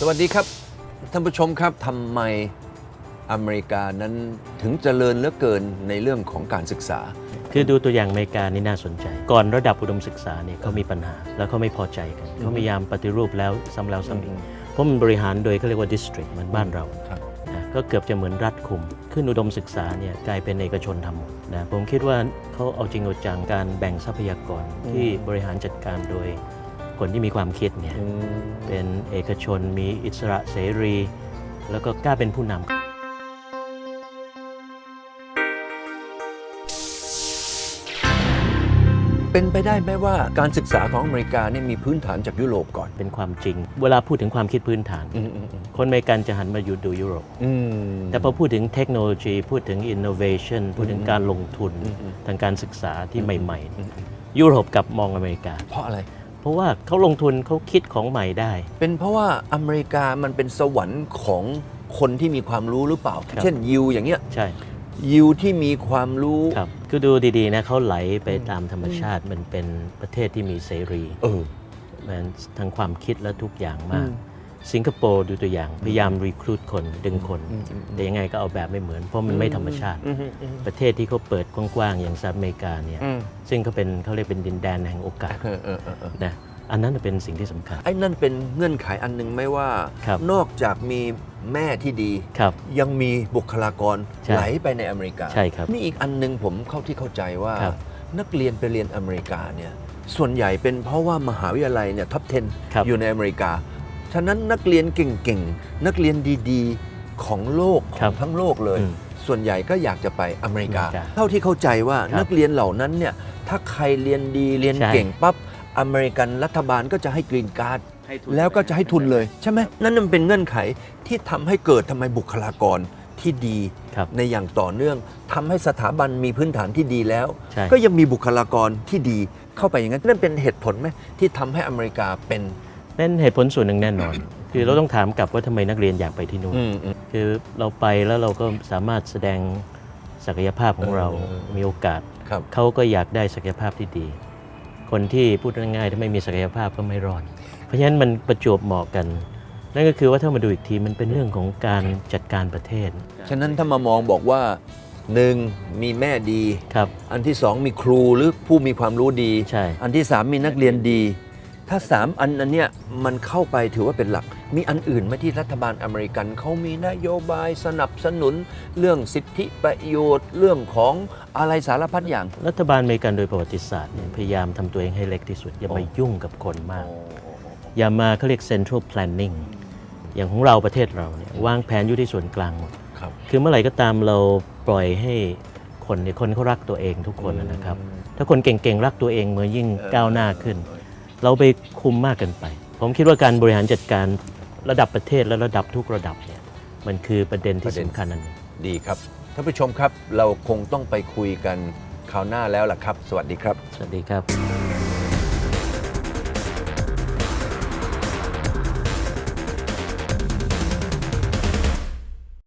สวัสดีครับ ท่านผู้ชมครับทำไมอเมริกานั้นถึงเจริญเหลือเกินในเรื่องของการศึกษา คือดูตัวอย่างอเมริกานี่น่าสนใจ ก่อนระดับอุดมศึกษาเนี่ยเขามีปัญหาแล้วเขาไม่พอใจกันเขาพยายามปฏิรูปแล้วซ้ำแล้วซ้ำอีกเพราะมันบริหารโดยเขาเรียกว่า district เหมือนบ้านเราครับ นะก็เกือบจะเหมือนรัฐคุม ขึ้นอุดมศึกษาเนี่ยกลายเป็นเอกชนทำหมดนะผมคิดว่าเขาเอาจริงเอาจังการแบ่งทรัพยากรที่บริหารจัดการโดย คนที่มีความคิดเนี่ย เป็นเอกชนมีอิสระเสรี แล้วก็กล้าเป็นผู้นำเป็นไปได้ไหมว่าการศึกษาของอเมริกาเนี่ยมีพื้นฐานจากยุโรปก่อน เป็นความจริง เวลาพูดถึงความคิดพื้นฐานอืมอืมอืมคนอเมริกันจะหันมาอยู่ดูยุโรปอืมแต่พอพูดถึงเทคโนโลยี พูดถึง innovation พูดถึงการลงทุนอืมอืมทางการศึกษาที่ใหม่อืมๆยุโรปกลับมองอเมริกา เพราะอะไรเพ ราะว่าเขาลงทุนเขาคิดของใหม่ได้ เป็นเพราะว่าอเมริกามันเป็นสวรรค์ของคนที่มีความรู้หรือเปล่า ครับ เช่นยิวอย่างเงี้ยใช่ยิวที่มีความรู้ ครับคือดูดีๆนะเขาไหลไปตามธรรมชาติมันเป็นประเทศที่มีเสรีเออ มันทางความคิดและทุกอย่างมาก อืม สิงคโปร์ดูตัวอย่างพยายามรีครูดคนดึงคนอืมอืมแต่ยังไงก็เอาแบบไม่เหมือน เพราะมันไม่ธรรมชาติอืมอืมอืมประเทศที่เขาเปิดกว้างๆ อย่างสหรัฐอเมริกาเนี่ยอืมซึ่งเขาเป็นเขาเรียกเป็นดินแดนแห่งโอกาสเออเออเออเออนะอันนั้นเป็นสิ่งที่สำคัญ ไอ้นั่นเป็นเงื่อนไขอันหนึ่งไหมว่าครับนอกจากมีแม่ที่ดีครับยังมีบุคลากรใช่ไหลไปในอเมริกาใช่ครับนี่อีกอันหนึงผมเข้าที่เข้าใจว่าครับนักเรียนไปเรียนอเมริกาเนี่ยส่วนใหญ่เป็นเพราะว่ามหาวิทยาลัยเนี่ยท็อปครับ10 อยู่ในอเมริกา ฉะนั้นนักเรียนเก่งๆ นักเรียนดีๆของโลกขครัองบทั้งโลกเลย อืมส่วนใหญ่ก็อยากจะไปอเมริกา อเมริกาเท่าที่เข้าใจว่าครับนักเรียนเหล่านั้นเนี่ยถ้าใครเรียนดีเรียนใช่ เก่งปั๊บอเมริกันรัฐบาลก็จะให้กรีนการ์ด แล้วก็จะให้ทุนเลย ใช่ไหมนั่นมันเป็นเงื่อนไขที่ทำให้เกิดทำไมบุคลากรที่ดีครับ ในอย่างต่อเนื่องทำให้สถาบันมีพื้นฐานที่ดีแล้ว ใช่ ก็ยังมีบุคลากรที่ดีเข้าไปอย่างนั้นนั่นเป็นเหตุผลไหมที่ทำให้อเมริกาเป็น เป็นเหตุผลส่วนหนึ่งแน่นอน คือเราต้องถามกลับว่าทำไมนักเรียนอยากไปที่นู่นอืมอืมคือเราไปแล้วเราก็สามารถแสดงศักยภาพของเราเออมีโอกาสครับเขาก็อยากได้ศักยภาพที่ดี คนที่พูดง่ายๆถ้าไม่มีศักยภาพก็ไม่รอด เพราะฉะนั้นมันประจวบเหมาะกัน นั่นก็คือว่าถ้ามาดูอีกทีมันเป็นเรื่องของการจัดการประเทศ ฉะนั้นถ้ามามองบอกว่าหนึ่งมีแม่ดีครับอันที่สองมีครูหรือผู้มีความรู้ดีใช่อันที่สามมีนักเรียนดี ถ้าสามอันอันเนี้ยมันเข้าไปถือว่าเป็นหลัก มีอันอื่นไหมที่รัฐบาลอเมริกันเขามีนโยบายสนับสนุน เรื่องสิทธิประโยชน์ เรื่องของอะไรสารพัดอย่าง รัฐบาลอเมริกันโดยประวัติศาสตร์เนี่ยพยายามทำตัวเองให้เล็กที่สุด อย่ามายุ่งกับคนมาก อย่ามาเขาเรียก central planning อย่างของเราประเทศเราเนี่ยวางแผนอยู่ที่ส่วนกลางหมดครับ คือเมื่อไหร่ก็ตามเราปล่อยให้คนเนี่ยคนเขารักตัวเองทุกคนนะครับ ถ้าคนเก่งๆรักตัวเองเมื่อยิ่งก้าวหน้าขึ้น เราไปคุมมากเกินไป ผมคิดว่าการบริหารจัดการระดับประเทศและระดับทุกระดับเนี่ยมันคือประเด็นที่สำคัญอันหนึงดีครับท่านผู้ชมครับเราคงต้องไปคุยกันคราวหน้าแล้วล่ะครับ สวัสดีครับ สวัสดีครับ